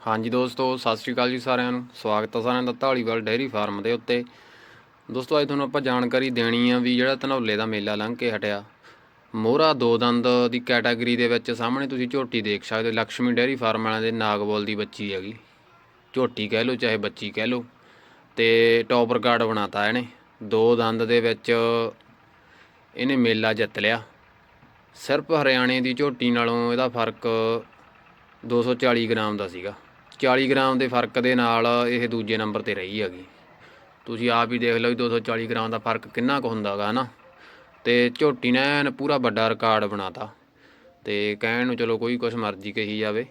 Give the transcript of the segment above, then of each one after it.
ਹਾਂਜੀ ਦੋਸਤੋ, ਸਤਿ ਸ਼੍ਰੀ ਅਕਾਲ ਜੀ ਸਾਰਿਆਂ ਨੂੰ। ਸਵਾਗਤ ਹੈ ਸਾਰਿਆਂ ਦਾ ਢਾਲੀਵਾਲ ਡੇਅਰੀ ਫਾਰਮ ਦੇ ਉੱਤੇ। ਦੋਸਤੋ, ਅੱਜ ਤੁਹਾਨੂੰ ਆਪਾਂ ਜਾਣਕਾਰੀ ਦੇਣੀ ਆ ਵੀ ਜਿਹੜਾ ਧਨੌਲੇ ਦਾ ਮੇਲਾ ਲੰਘ ਕੇ ਹਟਿਆ। ਮੋਹਰਾ ਦੋ ਦੰਦ ਦੀ ਕੈਟਾਗਰੀ ਦੇ ਵਿੱਚ ਸਾਹਮਣੇ ਤੁਸੀਂ ਝੋਟੀ ਦੇਖ ਸਕਦੇ ਹੋ। ਲక్ష్ਮੀ ਡੇਅਰੀ ਫਾਰਮ ਵਾਲਿਆਂ ਦੇ ਨਾਗਬੋਲ ਦੀ ਬੱਚੀ ਹੈਗੀ। ਝੋਟੀ ਕਹਿ ਲਓ, ਚਾਹੇ ਬੱਚੀ ਕਹਿ ਲਓ। ਤੇ ਟੌਪ ਰਿਕਾਰਡ ਬਣਾਤਾ ਇਹਨੇ। ਦੋ ਦੰਦ ਦੇ ਵਿੱਚ ਇਹਨੇ ਮੇਲਾ ਜਿੱਤ ਲਿਆ। ਸਿਰਫ ਹਰਿਆਣੇ ਦੀ ਝੋਟੀ ਨਾਲੋਂ ਇਹਦਾ ਫ਼ਰਕ 240 ਗ੍ਰਾਮ ਦਾ ਸੀਗਾ। 40 ਗ੍ਰਾਮ ਦੇ ਫ਼ਰਕ ਦੇ ਨਾਲ ਇਹ ਦੂਜੇ ਨੰਬਰ ਤੇ ਰਹੀ ਹੈਗੀ। ਤੁਸੀਂ ਆਪ ਹੀ ਦੇਖ ਲਓ ਵੀ 240 ਗ੍ਰਾਮ ਦਾ ਫ਼ਰਕ ਕਿੰਨਾ ਕੁ ਹੁੰਦਾਗਾ ਹਨਾ? ਤੇ ਝੋਟੀ ਨੇ ਐਨ ਪੂਰਾ ਵੱਡਾ ਰਿਕਾਰਡ ਬਣਾਤਾ। ਤੇ ਕਹਿਣ ਨੂੰ ਚਲੋ ਕੋਈ ਕੁਛ ਮਰਜ਼ੀ ਕਹੀ ਜਾਵੇ।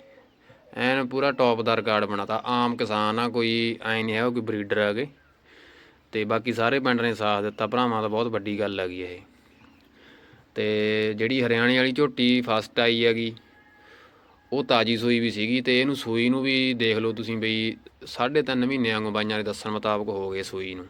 ਐਨ ਪੂਰਾ ਟੌਪ ਦਾ ਰਿਕਾਰਡ ਬਣਾਤਾ। ਆਮ ਕਿਸਾਨ ਆ, ਕੋਈ ਐ ਨਹੀਂ ਹੈ ਕੋਈ ਬਰੀਡਰ ਹੈਗੇ। ਤੇ ਬਾਕੀ ਸਾਰੇ ਪਿੰਡ ਨੇ ਸਾਥ ਦਿੱਤਾ। ਭਰਾਵਾਂ ਦਾ ਬਹੁਤ ਵੱਡੀ ਗੱਲ ਹੈਗੀ ਇਹ। ਤੇ ਜਿਹੜੀ ਹਰਿਆਣੇ ਵਾਲੀ ਝੋਟੀ ਫਸਟ ਆਈ ਹੈਗੀ ਉਹ ਤਾਜੀ ਸੂਈ ਵੀ ਸੀਗੀ ਤੇ ਇਹਨੂੰ ਸੂਈ ਨੂੰ ਵੀ ਦੇਖ ਲਓ ਤੁਸੀਂ ਬਈ ਸਾਢੇ ਤਿੰਨ ਮਹੀਨਿਆਂ ਵਾਂਗੂ ਬਾਈਆਂ ਦੇ ਦੱਸਣ ਮੁਤਾਬਕ ਹੋ ਗਏ ਸੂਈ ਨੂੰ।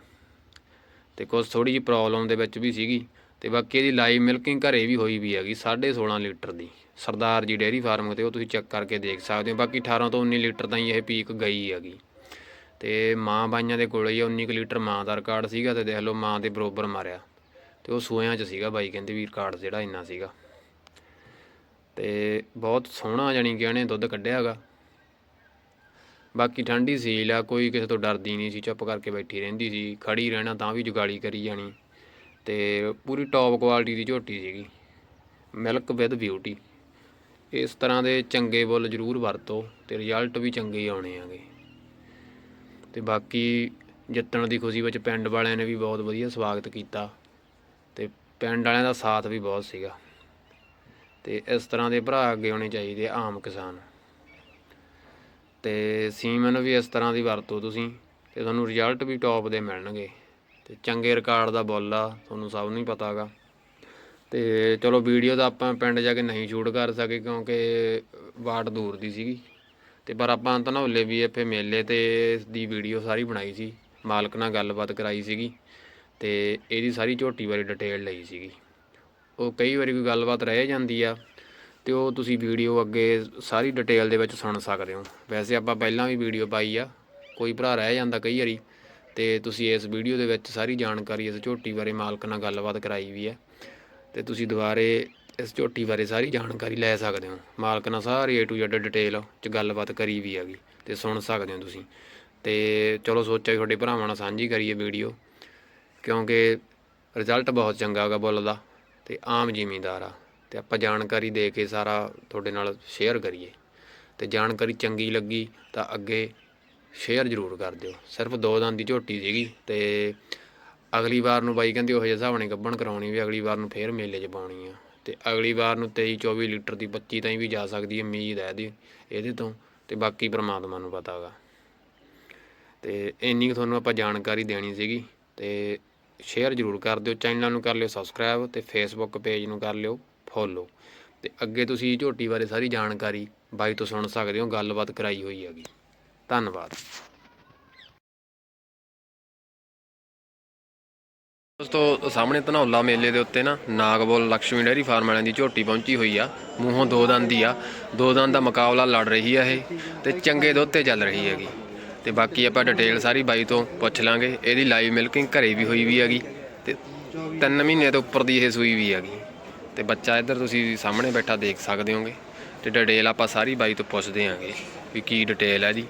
ਤੇ ਕੁਝ ਥੋੜੀ ਜਿਹੀ ਪ੍ਰੋਬਲਮ ਦੇ ਵਿੱਚ ਵੀ ਸੀਗੀ ਤੇ ਬਾਕੀ ਇਹਦੀ ਲਾਈਵ ਮਿਲਕਿੰਗ ਘਰੇ ਵੀ ਹੋਈ ਵੀ ਹੈਗੀ 16.5 ਲੀਟਰ ਦੀ। ਸਰਦਾਰ ਜੀ ਡੇਅਰੀ ਫਾਰਮ ਤੇ ਉਹ ਤੁਸੀਂ ਚੈੱਕ ਕਰਕੇ ਦੇਖ ਸਕਦੇ ਹੋ। ਬਾਕੀ 18 ਤੋਂ 19 ਲੀਟਰ ਤਾਈਂ ਇਹ ਪੀਕ ਗਈ ਹੈਗੀ। ਤੇ ਮਾਂ ਬਾਈਆਂ ਦੇ ਕੋਲ ਹੀ 19 ਕੁ ਲੀਟਰ ਮਾਂ ਦਾ ਰਿਕਾਰਡ ਸੀਗਾ ਤੇ ਦੇਖ ਲਓ ਮਾਂ ਦੇ ਬਰੋਬਰ ਮਾਰਿਆ। ਤੇ ਉਹ ਸੂਇਆਂ 'ਚ ਸੀਗਾ ਬਾਈ, ਕਹਿੰਦੇ ਵੀ ਰਿਕਾਰਡ ਜਿਹੜਾ ਇੰਨਾ ਸੀਗਾ। ਤੇ ਬਹੁਤ ਸੋਹਣਾ ਜਾਣੀ ਕਿ ਇਹਨੇ ਦੁੱਧ ਕੱਢਿਆ ਹੈਗਾ। ਬਾਕੀ ਠੰਡੀ ਸੀਲ ਆ, ਕੋਈ ਕਿਸੇ ਤੋਂ ਡਰਦੀ ਨਹੀਂ ਸੀ, ਚੁੱਪ ਕਰਕੇ ਬੈਠੀ ਰਹਿੰਦੀ ਸੀ। ਖੜੀ ਰਹਿਣਾ ਤਾਂ ਵੀ ਜੁਗਾਲੀ ਕਰੀ ਜਾਣੀ। ਤੇ ਪੂਰੀ ਟੌਪ ਕੁਆਲਿਟੀ ਦੀ ਝੋਟੀ ਸੀਗੀ। ਮਿਲਕ ਵਿਦ ਬਿਊਟੀ ਇਸ ਤਰ੍ਹਾਂ ਦੇ ਚੰਗੇ ਬੁੱਲ ਜ਼ਰੂਰ ਵਰਤੋ ਤੇ ਰਿਜ਼ਲਟ ਵੀ ਚੰਗੇ ਆਉਣੇ ਆਗੇ ਤੇ ਬਾਕੀ ਜਿੱਤਣ ਦੀ ਖੁਸ਼ੀ ਵਿੱਚ ਪਿੰਡ ਵਾਲਿਆਂ ਨੇ ਵੀ ਬਹੁਤ ਵਧੀਆ ਸਵਾਗਤ ਕੀਤਾ। ਤੇ ਪਿੰਡ ਵਾਲਿਆਂ ਦਾ ਸਾਥ ਵੀ ਬਹੁਤ ਸੀਗਾ। ਤੇ ਇਸ ਤਰ੍ਹਾਂ ਦੇ ਭਰਾ ਅੱਗੇ ਹੋਣੇ ਚਾਹੀਦੇ ਆਮ ਕਿਸਾਨ। ਤੇ ਸੀਮਨ ਵੀ ਇਸ ਤਰ੍ਹਾਂ ਦੀ ਵਰਤੋ ਤੁਸੀਂ, ਤੇ ਤੁਹਾਨੂੰ ਰਿਜ਼ਲਟ ਵੀ ਟੌਪ ਦੇ ਮਿਲਣਗੇ। ਤੇ ਚੰਗੇ ਰਿਕਾਰਡ ਦਾ ਬੁੱਲ ਆ, ਤੁਹਾਨੂੰ ਸਭ ਨੂੰ ਹੀ ਪਤਾਗਾ ਤੇ ਚਲੋ ਵੀਡੀਓ ਤਾਂ ਆਪਾਂ ਪਿੰਡ ਜਾ ਕੇ ਨਹੀਂ ਸ਼ੂਟ ਕਰ ਸਕੇ ਕਿਉਂਕਿ ਵਾਟ ਦੂਰ ਦੀ ਸੀਗੀ। ਤੇ ਪਰ ਆਪਾਂ ਧਨੌਲੇ ਵੀ ਇੱਥੇ ਮੇਲੇ ਤੇ ਦੀ ਵੀਡੀਓ ਸਾਰੀ ਬਣਾਈ ਸੀ, ਮਾਲਕ ਨਾਲ ਗੱਲਬਾਤ ਕਰਾਈ ਸੀਗੀ। ਤੇ ਇਹਦੀ ਸਾਰੀ ਝੋਟੀ ਬਾਰੇ ਡਿਟੇਲ ਲਈ ਸੀਗੀ। ਉਹ ਕਈ ਵਾਰੀ ਕੋਈ ਗੱਲਬਾਤ ਰਹਿ ਜਾਂਦੀ ਆ ਤੇ ਉਹ ਤੁਸੀਂ ਵੀਡੀਓ ਅੱਗੇ ਸਾਰੀ ਡਿਟੇਲ ਦੇ ਵਿੱਚ ਸੁਣ ਸਕਦੇ ਹੋ। ਵੈਸੇ ਆਪਾਂ ਪਹਿਲਾਂ ਵੀ ਵੀਡੀਓ ਪਾਈ ਆ, ਕੋਈ ਭਰਾ ਰਹਿ ਜਾਂਦਾ ਕਈ ਵਾਰੀ ਤੇ ਤੁਸੀਂ ਇਸ ਵੀਡੀਓ ਦੇ ਵਿੱਚ ਸਾਰੀ ਜਾਣਕਾਰੀ, ਇਸ ਝੋਟੀ ਬਾਰੇ ਮਾਲਕ ਨਾਲ ਗੱਲਬਾਤ ਕਰਾਈ ਵੀ ਹੈ ਤੇ ਤੁਸੀਂ ਦੁਬਾਰੇ ਇਸ ਝੋਟੀ ਬਾਰੇ ਸਾਰੀ ਜਾਣਕਾਰੀ ਲੈ ਸਕਦੇ ਹੋ। ਮਾਲਕ ਨਾਲ ਸਾਰੀ A to Z ਡਿਟੇਲ ਚ ਗੱਲਬਾਤ ਕਰੀ ਵੀ ਹੈਗੀ ਤੇ ਸੁਣ ਸਕਦੇ ਹੋ ਤੁਸੀਂ। ਤੇ ਚਲੋ ਸੋਚਿਆ ਤੁਹਾਡੇ ਭਰਾਵਾਂ ਨਾਲ ਸਾਂਝੀ ਕਰੀਏ ਵੀਡੀਓ, ਕਿਉਂਕਿ ਰਿਜ਼ਲਟ ਬਹੁਤ ਚੰਗਾ ਹੈਗਾ ਬੁੱਲ ਦਾ। ਤੇ ਆਮ ਜ਼ਿਮੀਂਦਾਰ ਆ ਤੇ ਆਪਾਂ ਜਾਣਕਾਰੀ ਦੇ ਕੇ ਸਾਰਾ ਤੁਹਾਡੇ ਨਾਲ ਸ਼ੇਅਰ ਕਰੀਏ। ਤੇ ਜਾਣਕਾਰੀ ਚੰਗੀ ਲੱਗੀ ਤਾਂ ਅੱਗੇ ਸ਼ੇਅਰ ਜ਼ਰੂਰ ਕਰ ਦਿਓ। ਸਿਰਫ ਦੋ ਦੰਦ ਦੀ ਝੋਟੀ ਸੀਗੀ ਤੇ ਅਗਲੀ ਵਾਰ ਨੂੰ ਬਾਈ ਕਹਿੰਦੇ ਉਹ ਜਿਹੇ ਹਿਸਾਬ ਨੇ ਗੱਭਣ ਕਰਾਉਣੀ ਵੀ ਅਗਲੀ ਵਾਰ ਨੂੰ ਫੇਰ ਮੇਲੇ 'ਚ ਪਾਉਣੀ ਆ। ਤੇ ਅਗਲੀ ਵਾਰ ਨੂੰ 23 24 ਲੀਟਰ ਦੀ 25 ਤਾਈਂ ਵੀ ਜਾ ਸਕਦੀ ਹੈ ਉਮੀਦ ਹੈ ਇਹਦੀ, ਇਹਦੇ ਤੋਂ, ਤੇ ਬਾਕੀ ਪ੍ਰਮਾਤਮਾ ਨੂੰ ਪਤਾ ਹੈਗਾ ਤੇ ਇੰਨੀ ਕੁ ਤੁਹਾਨੂੰ ਆਪਾਂ ਜਾਣਕਾਰੀ ਦੇਣੀ ਸੀਗੀ ਤੇ ਸ਼ੇਅਰ ਜ਼ਰੂਰ ਕਰ ਦਿਓ, ਚੈਨਲ ਨੂੰ ਕਰ ਲਿਓ ਸਬਸਕ੍ਰਾਈਬ ਤੇ ਫੇਸਬੁੱਕ ਪੇਜ ਨੂੰ ਕਰ ਲਿਓ ਫੋਲੋ ਤੇ ਅੱਗੇ ਤੁਸੀਂ ਝੋਟੀ ਬਾਰੇ ਸਾਰੀ ਜਾਣਕਾਰੀ ਬਾਈ ਤੋਂ ਸੁਣ ਸਕਦੇ ਹੋ, ਗੱਲਬਾਤ ਕਰਾਈ ਹੋਈ ਹੈਗੀ। ਧੰਨਵਾਦ। ਦੋਸਤੋ, ਸਾਹਮਣੇ ਧਨੌਲਾ ਮੇਲੇ ਦੇ ਉੱਤੇ ਨਾ ਨਾਗਬੋਲ ਲక్ష్ਮੀ ਡੇਅਰੀ ਫਾਰਮ ਵਾਲਿਆਂ ਦੀ ਝੋਟੀ ਪਹੁੰਚੀ ਹੋਈ ਆ। ਮੂੰਹੋਂ ਦੋ ਦੰਦ ਦੀ ਆ। ਦੋ ਦੰਦ ਦਾ ਮੁਕਾਬਲਾ ਲੜ ਰਹੀ ਆ ਇਹ ਤੇ ਚੰਗੇ ਦੁੱਧ ਤੇ ਚੱਲ ਰਹੀ ਹੈਗੀ। ਤੇ ਬਾਕੀ ਆਪਾਂ ਡਿਟੇਲ ਸਾਰੀ ਬਾਈ ਤੋਂ ਪੁੱਛ ਲਾਂਗੇ। ਇਹਦੀ ਲਾਈਵ ਮਿਲਕਿੰਗ ਘਰੇ ਵੀ ਹੋਈ ਵੀ ਹੈਗੀ ਤੇ ਤਿੰਨ ਮਹੀਨੇ ਤੋਂ ਉੱਪਰ ਦੀ ਇਹ ਸੂਈ ਵੀ ਹੈਗੀ। ਤੇ ਬੱਚਾ ਇੱਧਰ ਤੁਸੀਂ ਸਾਹਮਣੇ ਬੈਠਾ ਦੇਖ ਸਕਦੇ ਹੋਗੇ। ਤੇ ਡਿਟੇਲ ਆਪਾਂ ਸਾਰੀ ਬਾਈ ਤੋਂ ਪੁੱਛਦੇ ਆਂਗੇ ਵੀ ਕੀ ਡਿਟੇਲ ਹੈ ਇਹਦੀ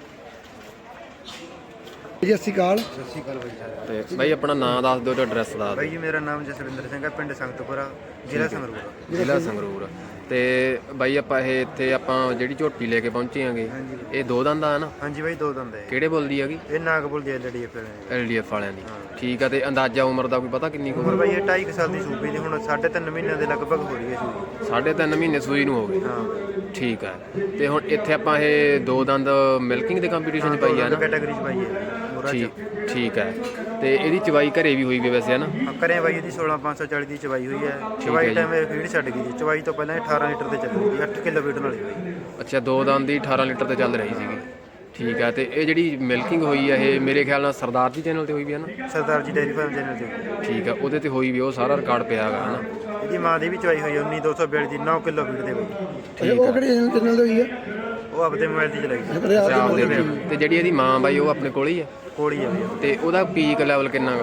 ਜੀ ਸਤਿ ਸ਼੍ਰੀ ਅਕਾਲ। ਸਤਿ ਸ਼੍ਰੀ ਅਕਾਲ ਬਾਈ ਜੀ। ਤੇ ਬਾਈ ਆਪਣਾ ਨਾਮ ਦੱਸ ਦਿਓ ਤੇ ਐਡਰੈਸ ਦੱਸ ਬਾਈ ਦਿਓ ਜੀ ਮੇਰਾ ਨਾਮ ਜਸਵਿੰਦਰ ਸਿੰਘ ਹੈ ਪਿੰਡ ਸੰਗਤਪੁਰਾ ਜ਼ਿਲ੍ਹਾ ਸੰਗਰੂਰ। ਜ਼ਿਲ੍ਹਾ ਸੰਗਰੂਰ। ਤੇ ਬਾਈ ਆਪਾਂ ਇਹ ਇੱਥੇ ਆਪਾਂ ਜਿਹੜੀ ਝੋਟੀ ਲੈ ਕੇ ਪਹੁੰਚੇ ਆਂਗੇ ਇਹ ਦੋ ਦੰਦ ਆ ਨਾ? ਹਾਂਜੀ ਬਾਈ ਦੋ ਦੰਦ ਹੈ ਕਿਹੜੇ ਬੋਲਦੀ ਹੈਗੀ ਇਹ ਨਾਗਪੁਰ ਦੀ ਐਲਡੀ ਫਿਰ ਐਲਡੀਐਫ ਵਾਲਿਆਂ ਦੀ। ਠੀਕ ਆ ਤੇ ਅੰਦਾਜ਼ਾ ਉਮਰ ਦਾ ਕੋਈ ਪਤਾ ਕਿੰਨੀ ਕੁ ਉਮਰ ਬਾਈ ਇਹ 2.5 ਸਾਲ ਦੀ ਸੂਬੀ ਦੀ ਹੁਣ 3.5 ਮਹੀਨਿਆਂ ਦੇ ਲਗਭਗ ਹੋ ਰਹੀ ਹੈ ਸੂਬੀ ਸਾਢੇ ਤਿੰਨ ਮਹੀਨੇ ਸੂਈ ਨੂੰ ਹੋ ਗਏ। ਹਾਂ। ਠੀਕ ਆ। ਤੇ ਹੁਣ ਇੱਥੇ ਆਪਾਂ ਇਹ ਦੋ ਦੰਦ ਮਿਲਕਿੰਗ ਦੇ ਕੰਪੀਟੀਸ਼ਨ 'ਚ ਪਾਈ ਆ ਨਾ? ਕੈਟਾਗਰੀ ਚ ਬਾਈ ਹੈ। ਮੋਰਾ ਚ। ਠੀਕ ਠੀਕ ਹੈ ਤੇ ਇਹਦੀ ਚਵਾਈ ਘਰੇ ਵੀ ਹੋਈ ਵੀ ਵੈਸੇ ਹੈ ਨਾ ਹਾਂ, ਕਰੇ ਬਾਈ ਇਹਦੀ 16540 ਦੀ ਚਵਾਈ ਹੋਈ ਹੈ। ਚਵਾਈ ਟਾਈਮ ਇਹ ਫੀਡ ਛੱਡ ਗਈ ਜੀ। ਚਵਾਈ ਤੋਂ ਪਹਿਲਾਂ ਇਹ 18 ਲੀਟਰ ਤੇ ਚੱਲ ਰਹੀ ਸੀ 8 ਕਿਲੋ ਵੇਟ ਵਾਲੀ ਬਾਈ ਅੱਛਾ ਦੋ ਦੰਦ ਦੀ 18 ਲੀਟਰ ਤੇ ਚੱਲ ਰਹੀ ਸੀਗੀ। ਠੀਕ ਹੈ ਤੇ ਇਹ ਜਿਹੜੀ ਮਿਲਕਿੰਗ ਹੋਈ ਹੈ ਇਹ ਮੇਰੇ ਖਿਆਲ ਨਾਲ ਸਰਦਾਰ ਜੀ ਚੈਨਲ ਤੇ ਹੋਈ ਵੀ ਹੈ ਨਾ? Sardar ji dairy farm channel ਤੇ। ਠੀਕ ਹੈ ਉਹਦੇ ਤੇ ਹੋਈ ਵੀ ਉਹ ਸਾਰਾ ਰਿਕਾਰਡ ਪਿਆ ਹੈਗਾ ਹਨਾ? ਇਹਦੀ ਮਾਂ ਦੀ ਵੀ ਚਵਾਈ ਹੋਈ ਹੈ 19242 ਦੀ 9 ਕਿਲੋ ਫੀਡ ਦੇ ਬਾਈ ਅੱਛਾ, ਉਹ ਕਿਹੜੇ ਚੈਨਲ ਤੇ ਹੋਈ ਆ ਉਹ ਆਪਦੇ ਮੋਬਾਈਲ ਚਲਾਈ ਸੀ। ਦੇ ਵਿੱਚ। ਤੇ ਜਿਹੜੀ ਇਹਦੀ ਮਾਂ ਬਾਈ ਉਹ ਆਪਣੇ ਕੋਲ ਹੀ ਆ ਕੋਲੀ ਆ ਬਈ। ਉਹ। ਤੇ ਉਹਦਾ ਪੀਕ ਲੈਵਲ ਕਿੰਨਾ ਗਾ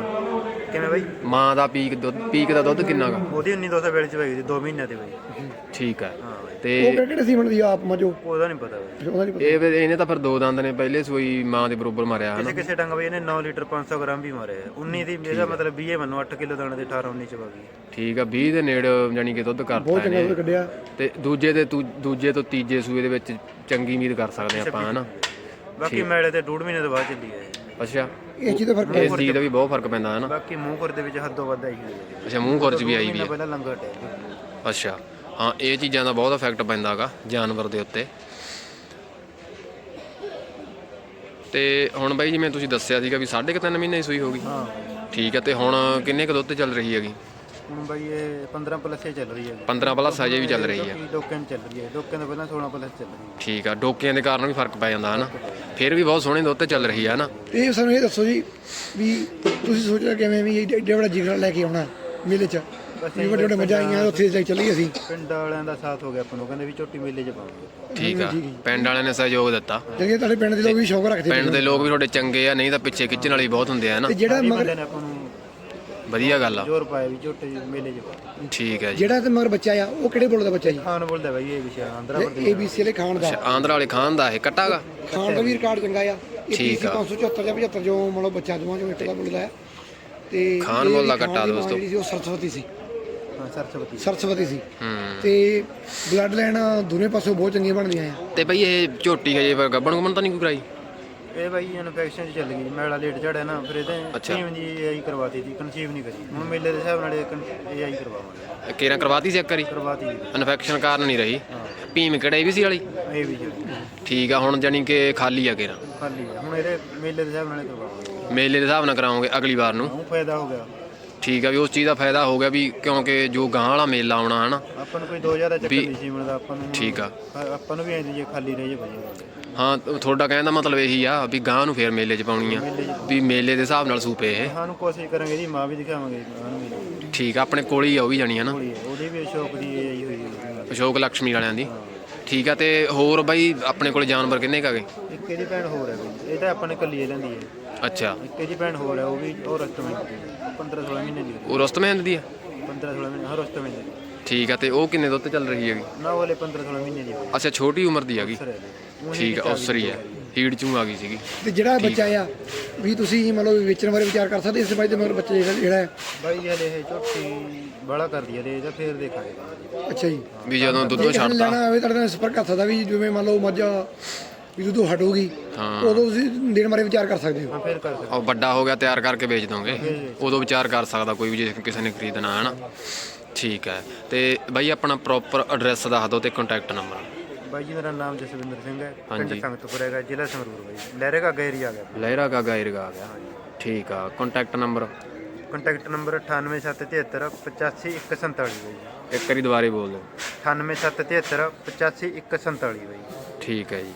ਕਿਵੇਂ ਬਾਈ? ਮਾਂ ਦਾ ਪੀਕ ਦੁੱਧ ਪੀਕ ਦਾ ਦੁੱਧ ਕਿੰਨਾ ਗਾ ਉਹਦੀ 1900 ਵੇਲੇ ਚ ਵਗੀ ਸੀ 2 ਮਹੀਨਿਆਂ ਤੇ ਬਾਈ। ਠੀਕ ਹੈ ਹਾਂ ਬਾਈ। ਤੇ ਉਹ ਕਿਹੜੇ ਸੀਮਨ ਦੀ ਆਪ ਮਜੋ? ਉਹਦਾ ਨਹੀਂ ਪਤਾ ਬਾਈ। ਉਹਦਾ ਨਹੀਂ ਪਤਾ। ਇਹ ਫਿਰ ਇਹਨੇ ਤਾਂ ਫਿਰ ਦੋ ਦੰਦ ਨੇ ਪਹਿਲੇ ਸੂਈ ਮਾਂ ਦੇ ਬਰੋਬਰ ਮਾਰਿਆ ਹਨਾ। ਕਿਸੇ ਕਿਸੇ ਡੰਗ ਬਈ ਇਹਨੇ 9 ਲੀਟਰ 500 ਗ੍ਰਾਮ ਵੀ ਮਾਰੇ 19 ਦੀ ਇਹਦਾ ਮਤਲਬ 20 ਮੰਨੋ 8 ਕਿਲੋ ਦਾਣੇ ਦੇ 18 19 ਚ ਵਗੀ ਠੀਕ ਆ 20 ਦੇ ਨੇੜੇ ਯਾਨੀ ਕਿ ਦੁੱਧ ਕਰਤਾ ਬਹੁਤ ਚੰਗਾ ਇਹਨੇ। ਦੁੱਧ ਕੱਢਿਆ। ਤੇ ਦੂਜੇ ਤੇ ਤੂ- ਦੂਜੇ ਤੋਂ ਤੀਜੇ ਸੂਏ ਦੇ ਵਿੱਚ ਚੰਗੀ ਉਮੀਦ ਕਰ ਸਕਦੇ ਆਪਾਂ ਹਨਾ। ਬਾਕੀ ਮੈਲੇ ਤੇ ਡੂਢ ਮਹੀਨੇ ਤੋਂ ਬਾਅਦ ਚੱਲੀ ਹੈ। ਅੱਛਾ। ਇਹ ਚੀਜ਼ ਦਾ ਫ਼ਰਕ ਇਸ ਚੀਜ਼ ਦਾ ਵੀ ਬਹੁਤ ਫ਼ਰਕ ਪੈਂਦਾ ਹਨਾ। ਬਾਕੀ ਮੂੰਹ ਖੁਰ ਦੇ ਵਿੱਚ ਹੱਦੋਂ ਵੱਧ ਆਈ ਹੋਈ ਹੈ। ਅੱਛਾ ਮੂੰਹ ਖੁਰਚ ਵੀ ਆਈ ਵੀ ਆ ਪਹਿਲਾਂ ਲੰਗਰ ਟੈਗ ਅੱਛਾ। ਹਾਂ ਇਹ ਚੀਜ਼ਾਂ ਦਾ ਬਹੁਤ ਇਫੈਕਟ ਪੈਂਦਾਗਾ ਜਾਨਵਰ ਦੇ ਉੱਤੇ। ਤੇ ਹੁਣ ਬਾਈ ਜਿਵੇਂ ਤੁਸੀਂ ਦੱਸਿਆ ਸੀਗਾ ਵੀ 3.5 ਮਹੀਨੇ ਦੀ ਸੂਈ ਹੋ ਗਈ। ਹਾਂ। ਠੀਕ ਹੈ ਤੇ ਹੁਣ ਕਿੰਨੇ ਕੁ ਦੁੱਧ ਤੇ ਚੱਲ ਰਹੀ ਹੈਗੀ? ਹੁਣ ਬਾਈ ਇਹ 15 ਪਲੱਸ ਹੀ ਚੱਲ ਰਹੀ ਹੈ। 15 ਪਲੱਸ ਅਜੇ ਵੀ ਚੱਲ ਰਹੀ ਹੈ। ਡੋਕਨ ਚੱਲ ਰਹੀ ਹੈ। ਡੋਕਨ ਤੋਂ ਪਹਿਲਾਂ 16 ਪਲੱਸ ਚੱਲ ਰਹੀ ਹੈ। ਠੀਕ ਆ ਡੋਕਿਆਂ ਦੇ ਕਾਰਨ ਵੀ ਫ਼ਰਕ ਪੈ ਜਾਂਦਾ ਹਨਾ। ਫਿਰ ਵੀ ਬਹੁਤ ਸੋਹਣੇ ਦੁੱਧ ਤੇ ਚੱਲ ਰਹੀ ਹੈ ਹਨਾ। ਇਹ ਸਾਨੂੰ ਇਹ ਦੱਸੋ ਜੀ ਵੀ ਤੁਸੀਂ ਸੋਚਿਆ ਕਿਵੇਂ ਵੀ ਏਡਾ ਵੱਡਾ ਜਿਗਰਾ ਲੈ ਕੇ ਆਉਣਾ ਮੇਲੇ 'ਚ? ਵੀ ਵੱਡੇ ਵੱਡੇ ਮੱਝਾਂ ਆਈਆਂ ਉੱਥੇ ਜਾ ਚੱਲੀ ਅਸੀਂ। ਪਿੰਡ ਵਾਲਿਆਂ ਦਾ ਸਾਥ ਹੋ ਗਿਆ ਆਪਾਂ ਨੂੰ ਕਹਿੰਦੇ ਵੀ ਝੋਟੀ ਮੇਲੇ 'ਚ ਪਾਵਾਂਗੇ ਠੀਕ ਆ ਪਿੰਡ ਵਾਲਿਆਂ ਨੇ ਸਹਿਯੋਗ ਦਿੱਤਾ। ਜਿਹੜੇ ਤੁਹਾਡੇ ਪਿੰਡ ਦੇ ਲੋਕ ਵੀ ਸ਼ੌਕ ਰੱਖਦੇ ਪਿੰਡ ਦੇ ਲੋਕ ਵੀ ਤੁਹਾਡੇ ਚੰਗੇ ਆ ਨਹੀਂ ਤਾਂ ਪਿੱਛੇ ਖਿੱਚਣ ਵਾਲੇ ਬਹੁਤ ਹੁੰਦੇ ਆ ਹਨਾ। ਤੇ ਜਿਹੜਾ ਮਗਰ ਵਧੀਆ ਗੱਲ ਆ। ਜ਼ੋਰ ਪਾਇਆ ਵੀ ਝੋਟੀ ਮੇਲੇ 'ਚ। ਪਾ ਠੀਕ ਹੈ ਜੀ। ਜਿਹੜਾ ਤੇ ਮਗਰ ਬੱਚਾ ਆ ਉਹ ਕਿਹੜੇ ਬੋਲ ਦਾ ਬੱਚਾ ਜੀ? ਖਾਨ ਬੋਲਦਾ ਬਾਈ ਇਹ ਵਿਸ਼ਾ ਆਂਧਰਾ ਪ੍ਰਦੇਸ਼ ਏਬੀਸੀ ਵਾਲੇ ਖਾਨ ਦਾ। ਆਂਧਰਾ ਵਾਲੇ ਖਾਨ ਦਾ ਇਹ ਕੱਟਾਗਾ ਖਾਨ ਦਾ ਵੀ ਰਿਕਾਰਡ ਚੰਗਾ ਆ। ਇਹ ਠੀਕ PC ਆ। 574 ਜਾਂ 75 ਜੋ ਮਤਲਬ ਬੱਚਾ ਦੋਵਾਂ ਚੋਂ ਇੱਕ ਦਾ ਬੋਲਦਾ ਹੈ ਤੇ ਖਾਨ ਬੋਲ ਦਾ ਕੱਟਾ ਦੋਸਤੋ। ਜਿਹੜੀ ਸੀ ਉਹ ਸਰਸਵਤੀ ਸੀ। ਹਾਂ ਸਰਸਵਤੀ। ਸਰਸਵਤੀ ਸੀ। ਹੂੰ। ਤੇ ਬਲੱਡ ਲਾਈਨ ਦੋਨੇ ਪਾਸੋਂ ਬਹੁਤ ਚੰਗੀਆਂ ਬਣਦੀਆਂ ਆ। ਤੇ ਬਈ ਇਹ ਝੋਟੀ ਹਜੇ ਗੱਬਣ ਗੁੰਮਣ ਤਾਂ ਨਹੀਂ ਕੋਈ ਕਰਾਈ? ਇਹ ਬਾਈ ਇਨਫੈਕਸ਼ਨ 'ਚ ਚੱਲ ਗਈ ਮੈਲਾ ਲੇਟ ਚੜਿਆ ਨਾ ਫਿਰ ਇਹਦੇ ਅੱਛਾ। ਟੀਮ ਦੀ ਏਆਈ ਕਰਵਾਤੀ ਸੀ ਕਨਸੀਵ ਨਹੀਂ ਕਰੀ। ਹੁਣ ਮੇਲੇ ਦੇ ਹਿਸਾਬ ਨਾਲ ਇਹ ਏਆਈ ਕਰਵਾਵਾਂਗੇ। ਕੇਰਾਂ ਕਰਵਾਤੀ ਸੀ ਇੱਕ ਵਾਰੀ? ਕਰਵਾਤੀ ਜੀ। ਇਨਫੈਕਸ਼ਨ ਕਾਰਨ ਨਹੀਂ ਰਹੀ। ਭੀਮ ਕਿਹੜਾ ਵੀ ਸੀ ਵਾਲੀ? ਇਹ ਵੀ ਠੀਕ ਆ ਹੁਣ ਜਾਨੀ ਕਿ ਖਾਲੀ ਆ ਕੇਰਾਂ ਖਾਲੀ ਹੈ ਹੁਣ ਇਹਦੇ ਮੇਲੇ ਦੇ ਹਿਸਾਬ ਨਾਲ ਕਰਵਾਵਾਂਗੇ। ਮੇਲੇ ਦੇ ਹਿਸਾਬ ਨਾਲ ਕਰਾਉਂਗੇ ਅਗਲੀ ਵਾਰ ਨੂੰ? ਉਹ ਫਾਇਦਾ ਹੋ ਗਿਆ। ਠੀਕ ਆ ਵੀ ਉਸ ਚੀਜ਼ ਦਾ ਫਾਇਦਾ ਹੋ ਗਿਆ ਵੀ ਕਿਉਂਕਿ ਜੋ ਗਾਂ ਵਾਲਾ ਮੇਲਾ ਆਉਣਾ ਹਨਾ? ਆਪਾਂ ਨੂੰ ਕੋਈ 2000 ਦਾ ਚੱਕਰ ਵੀ- ਨਹੀਂ ਸੀ ਮਿਲਦਾ ਆਪਾਂ ਨੂੰ ਠੀਕ ਆ। ਆਪਾਂ ਨੂੰ ਵੀ ਐਂ ਜੇ ਖਾਲੀ ਰਹੇ ਜੇ ਵਧੀਆ। ਹਾਂ ਤੁ- ਤੁਹਾਡਾ ਕਹਿਣ ਦਾ ਮਤਲਬ ਇਹੀ ਆ ਵੀ ਗਾਂ ਨੂੰ ਫੇਰ ਮੇਲੇ 'ਚ ਪਾਉਣੀ ਆ ਵੀ ਮੇਲੇ ਦੇ ਹਿਸਾਬ ਨਾਲ ਸੂਪੇ ਇਹ। ਸਾਨੂੰ ਕੋਸ਼ਿਸ਼ ਕਰਾਂਗੇ ਜੀ ਮਾਂ ਵੀ ਦਿਖਾਵਾਂਗੇ ਨੂੰ ਠੀਕ ਆ ਆਪਣੇ ਕੋਲ ਹੀ ਆ ਉਹ ਵੀ ਜਾਣੀ ਕੁੜੀ ਹੈ, ਉਹਦੀ ਵੀ ਸ਼ੌਕ ਦੀ ਏਆਈ ਹੋਈ ਹੈ ਅਸ਼ੋਕ ਲక్ష్ਮੀ ਵਾਲਿਆਂ ਦੀ। ਠੀਕ ਆ ਤੇ ਹੋਰ ਬਾਈ ਆਪਣੇ ਕੋਲ ਜਾਨਵਰ ਕਿੰਨੇ ਕਾਗੇ ਇੱਕ ਇਹਦੀ ਭੈਣ ਹੋਰ ਹੈ ਬਈ ਇਹ ਤਾਂ ਆਪਾਂ ਨੇ ਕੱਲੀ ਲੈਂਦੀ ਹੈ ਅੱਛਾ। ਇੱਕ ਇਹਦੀ ਭੈਣ ਹੋਰ ਹੈ ਉਹ ਵੀ ਉਹ ਰਸਤਮੇ 15 16 ਮਹੀਨੇ ਦੀ। ਉਹ ਰਸਤਮ ਹਿੰਦ ਦੀ ਆ? 15 16 ਮਹੀਨੇ ਹਰ ਰਸਤਮੇ ਦੀ। ਠੀਕ ਆ ਤੇ ਉਹ ਕਿੰਨੇ ਦੁੱਧ ਚੱਲ ਰਹੀ ਹੈਗੀ? ਨਾ ਉਹਲੇ 15 16 ਮਹੀਨੇ ਦੀ ਅੱਛਾ ਛੋਟੀ ਉਮਰ ਦੀ ਹੈਗੀ? ਹੈ ਠੀਕ ਆ ਔਸਰੀ ਆ। ਹੀੜ ਚੋਂ ਆ ਗਈ ਸੀਗੀ। ਤੇ ਜਿਹੜਾ ਬੱਚਾ ਆ ਵੀ ਤੁਸੀਂ ਮਤਲਬ ਵੇਚਣ ਬਾਰੇ ਵਿਚਾਰ ਕਰ ਸਕਦੇ ਇਸ ਬਾਈ ਦੇ ਮਗਰ ਬੱਚਾ ਜਿਹੜਾ ਹੈ? ਬਾਈ ਹਲੇ ਇਹ ਝੋਟੀ ਬੜਾ ਕਰਦੀ ਹੈ ਤੇ ਇਹਦਾ ਫੇਰ ਦੇਖਾਂਗੇ। ਅੱਛਾ ਜੀ। ਵੀ ਜਦੋਂ ਦੁੱਧੋਂ ਜੇ ਛੱਡਤਾ। ਲੈਣਾ ਹੋਵੇ ਤੁਹਾਡੇ ਨਾਲ ਸੰਪਰਕ ਕਰ ਸਕਦਾ ਵੀ ਜਿਵੇਂ ਮੰਨ ਲਓ ਮੱਝ ਵੀ ਦੁੱਧੋਂ ਹਟੂਗੀ। ਹਾਂ। ਉਦੋਂ ਤੁਸੀਂ ਦੇਣ ਬਾਰੇ ਵਿਚਾਰ ਕਰ ਸਕਦੇ ਹੋ। ਹਾਂ ਫੇਰ ਕਰ ਸਕਦੇ ਉਹ ਵੱਡਾ ਹੋ ਗਿਆ ਤਿਆਰ ਕਰਕੇ ਵੇਚ ਦੋਗੇ। ਉਦੋਂ ਵਿਚਾਰ ਕਰ ਸਕਦਾ ਕੋਈ ਵੀ ਜੇ ਕਿਸੇ ਨੇ ਖਰੀਦਣਾ ਹੈ ਨਾ? ਠੀਕ ਹੈ। ਤੇ ਬਾਈ ਆਪਣਾ ਪ੍ਰੋਪਰ ਐਡਰੈਸ ਦੱਸ ਦਿਓ ਤੇ ਕੰਟੈਕਟ ਨੰਬਰ ਬਾਈ ਜੀ ਮੇਰਾ ਨਾਮ ਜਸਵਿੰਦਰ ਸਿੰਘ ਹੈ। ਹਾਂਜੀ। ਪਿੰਡ ਸੰਗਤਪੁਰ ਹੈਗਾ ਜ਼ਿਲ੍ਹਾ ਸੰਗਰੂਰ ਬਾਈ ਲਹਿਰੇ ਕਾ ਏਰੀਆ ਆ ਗਿਆ ਲਹਿਰਾ ਗਾਗਾ ਏਰਗਾ ਆ ਗਿਆ। ਠੀਕ ਆ ਕੰਟੈਕਟ ਨੰਬਰ ਕੰਟੈਕਟ ਨੰਬਰ 98773 85147 ਬਾਈ ਜੀ। ਇੱਕ ਵਾਰੀ ਦੁਬਾਰੇ ਬੋਲ ਦਿਓ। 98773 85147 ਬਾਈ ਠੀਕ ਹੈ ਜੀ।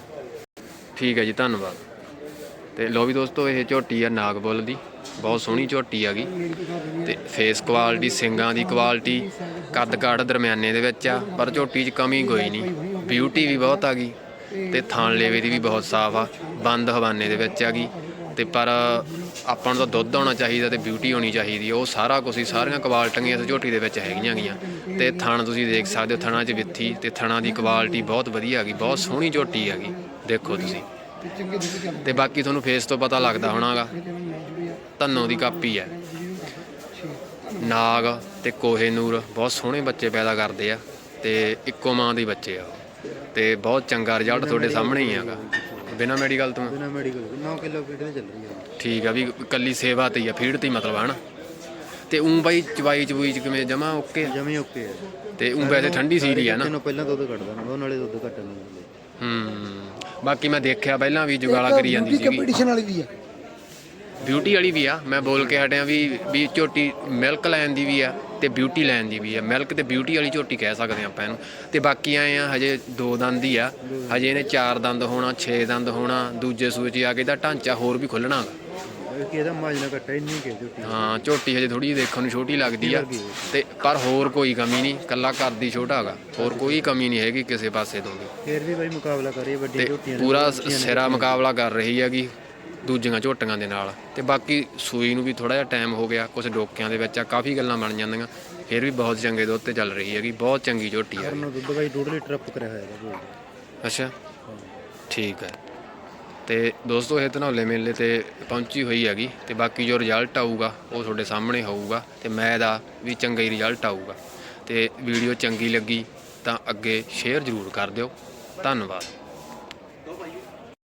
ਠੀਕ ਹੈ ਜੀ ਧੰਨਵਾਦ। ਤੇ ਲੋ ਵੀ ਦੋਸਤੋ, ਇਹ ਝੋਟੀ ਆ ਨਾਗਬੁੱਲ ਦੀ। ਬਹੁਤ ਸੋਹਣੀ ਝੋਟੀ ਹੈਗੀ। ਤੇ ਫੇਸ ਕੁਆਲਿਟੀ ਸਿੰਗਾਂ ਦੀ ਕੁਆਲਿਟੀ ਕੱਦ ਕਾਠ ਦਰਮਿਆਨੇ ਦੇ ਵਿੱਚ ਆ, ਪਰ ਝੋਟੀ 'ਚ ਕਮੀ ਕੋਈ ਨਹੀਂ। ਬਿਊਟੀ ਵੀ ਬਹੁਤ ਆ ਗਈ ਤੇ ਥਾਣ ਲੇਵੇ ਦੀ ਵੀ ਬਹੁਤ ਸਾਫ਼ ਆ, ਬੰਦ ਹਵਾਨੇ ਦੇ ਵਿੱਚ ਆ ਗਈ। ਤੇ ਪਰ ਆਪਾਂ ਨੂੰ ਤਾਂ ਦੁੱਧ ਆਉਣਾ ਚਾਹੀਦਾ ਤੇ ਬਿਊਟੀ ਹੋਣੀ ਚਾਹੀਦੀ ਉਹ ਸਾਰਾ ਕੁਝ ਹੀ, ਸਾਰੀਆਂ ਕੁਆਲਟੀਆਂ ਇਸ ਝੋਟੀ ਦੇ ਵਿੱਚ ਹੈਗੀਆਂ ਗੀਆਂ। ਤੇ ਥਣ ਤੁਸੀਂ ਦੇਖ ਸਕਦੇ ਹੋ, ਥਣਾ 'ਚ ਵਿੱਥੀ ਤੇ ਥਣਾ ਦੀ ਕੁਆਲਿਟੀ ਬਹੁਤ ਵਧੀਆ ਹੈਗੀ ਬਹੁਤ ਸੋਹਣੀ ਝੋਟੀ ਹੈਗੀ ਦੇਖੋ ਤੁਸੀਂ। ਤੇ ਬਾਕੀ ਤੁਹਾਨੂੰ ਫੇਸ ਤੋਂ ਪਤਾ ਲੱਗਦਾ ਹੋਣਾਗਾ। ਧੰਨੋ ਦੀ ਕਾਪੀ ਹੈ। ਨਾਗ ਤੇ ਕੋਹੇ ਨੂਰ ਬਹੁਤ ਸੋਹਣੇ ਬੱਚੇ ਪੈਦਾ ਕਰਦੇ ਆ ਤੇ ਇੱਕੋ ਮਾਂ ਦੇ ਬੱਚੇ ਆ। ਤੇ ਬਹੁਤ ਚੰਗਾ ਰਿਜ਼ਲਟ ਤੁਹਾਡੇ ਸਾਹਮਣੇ ਹੀ ਹੈਗਾ ਬਿਨਾ ਮੈਡੀਕਲ ਤੋਂ। ਬਿਨਾ ਮੈਡੀਕਲ 9 ਕਿਲੋ ਫੀਡ ਤੇ ਚੱਲ ਰਹੀ ਹੈ ਠੀਕ ਆ ਵੀ ਕੱਲੀ ਸੇਵਾ ਤੇ ਹੀ ਆ ਫੀਡ ਤੇ ਹੀ ਮਤਲਬ ਹਨਾ ਤੇ ਉਂ ਬਾਈ ਚਵਾਈ ਚਵੂਈ ਚ ਕਿਵੇਂ ਜਮਾ ਓਕੇ ਆ? ਜਮੀ ਓਕੇ ਤੇ ਉਂ ਵੈਸੇ ਠੰਡੀ ਸੀਰੀ ਆ ਨਾ। ਤੈਨੂੰ ਪਹਿਲਾਂ ਦੁੱਧ ਕੱਢਦਾ ਨਾ ਉਹ ਨਾਲੇ ਦੁੱਧ ਕੱਟਣ ਨੂੰ ਹੂੰ। ਬਾਕੀ ਮੈਂ ਦੇਖਿਆ ਪਹਿਲਾਂ ਵੀ ਜੁਗਾਲਾ ਕਰੀ ਜਾਂਦੀ ਸੀਗੀ। ਕੰਪੀਟੀਸ਼ਨ ਵਾਲੀ ਵੀ ਆ। ਬਿਊਟੀ ਵਾਲੀ ਵੀ ਆ ਮੈਂ ਬੋਲ ਕੇ ਹਟਿਆ ਵੀ ਵੀ ਝੋਟੀ ਮਿਲਕ ਲੈਣ ਦੀ ਵੀ ਆ ਤੇ ਬਿਊਟੀ ਲੈਣ ਦੀ ਵੀ ਆ। ਮਿਲਕ ਤੇ ਬਿਊਟੀ ਵਾਲੀ ਝੋਟੀ ਕਹਿ ਸਕਦੇ ਆਪਾਂ ਇਹਨੂੰ। ਤੇ ਬਾਕੀ ਆਏ ਆ ਹਜੇ ਦੋ ਦੰਦ ਹੀ ਆ। ਹਜੇ ਇਹਨੇ ਚਾਰ ਦੰਦ ਹੋਣਾ 6 ਦੰਦ ਹੋਣਾ ਦੂਜੇ ਸੂਏ 'ਚ ਆ ਕੇ ਇਹਦਾ ਢਾਂਚਾ ਹੋਰ ਵੀ ਖੁੱਲਣਾ। ਕਿ ਇਹਦਾ ਮਾਜਨਾ ਘਟਾ ਇੰਨੀ ਕਿ ਝੋਟੀ ਹਾਂ ਝੋਟੀ ਹਜੇ ਥੋੜੀ ਦੇਖਣ ਨੂੰ ਛੋਟੀ ਲੱਗਦੀ ਆ। ਤੇ ਪਰ ਹੋਰ ਕੋਈ ਕਮੀ ਨਹੀਂ ਕੱਲਾ ਕਰਦੀ ਛੋਟਾ ਹੈਗਾ ਹੋਰ ਕੋਈ ਕਮੀ ਨਹੀਂ ਹੈਗੀ ਕਿਸੇ ਪਾਸੇ ਤੋਂ ਵੀ। ਫੇਰ ਵੀ ਬਾਈ ਮੁਕਾਬਲਾ ਕਰੀਏ ਤੇ ਵੱਡੀ ਝੋਟੀਆਂ ਨਾਲ। ਪੂਰਾ ਸਿਰਾ ਮੁਕਾਬਲਾ ਕਰ ਰਹੀ ਹੈਗੀ ਦੂਜੀਆਂ ਝੋਟੀਆਂ ਦੇ ਨਾਲ। ਤੇ ਬਾਕੀ ਸੂਈ ਨੂੰ ਵੀ ਥੋੜਾ ਜਿਹਾ ਟਾਈਮ ਹੋ ਗਿਆ ਕੁਝ ਡੋਕਿਆਂ ਦੇ ਵਿੱਚ ਆ ਕਾਫੀ ਗੱਲਾਂ ਬਣ ਜਾਂਦੀਆਂ। ਫਿਰ ਵੀ ਬਹੁਤ ਚੰਗੇ ਦੁੱਧ ਤੇ ਚੱਲ ਰਹੀ ਹੈਗੀ ਬਹੁਤ ਚੰਗੀ ਝੋਟੀ ਹੈ ਕਰਨ ਨੂੰ ਦੁੱਧ ਬਾਈ 2 ਲੀਟਰ ਅਪ ਕਰਿਆ ਹੋਇਆ ਇਹਦਾ ਬੋਲ ਅੱਛਾ। ਠੀਕ ਹੈ। ਤੇ ਦੋਸਤੋ ਇਹ ਧਨੌਲੇ ਮੇਲੇ ਤੇ ਪਹੁੰਚੀ ਹੋਈ ਹੈਗੀ ਤੇ ਬਾਕੀ ਜੋ ਰਿਜ਼ਲਟ ਆਊਗਾ, ਉਹ ਤੁਹਾਡੇ ਸਾਹਮਣੇ ਹੋਊਗਾ ਤੇ ਮੈਂ ਦਾ ਵੀ ਚੰਗਾ ਹੀ ਰਿਜ਼ਲਟ ਆਊਗਾ ਤੇ ਵੀਡੀਓ ਚੰਗੀ ਲੱਗੀ ਤਾਂ ਅੱਗੇ ਸ਼ੇਅਰ ਜ਼ਰੂਰ ਕਰ ਦਿਓ। ਧੰਨਵਾਦ।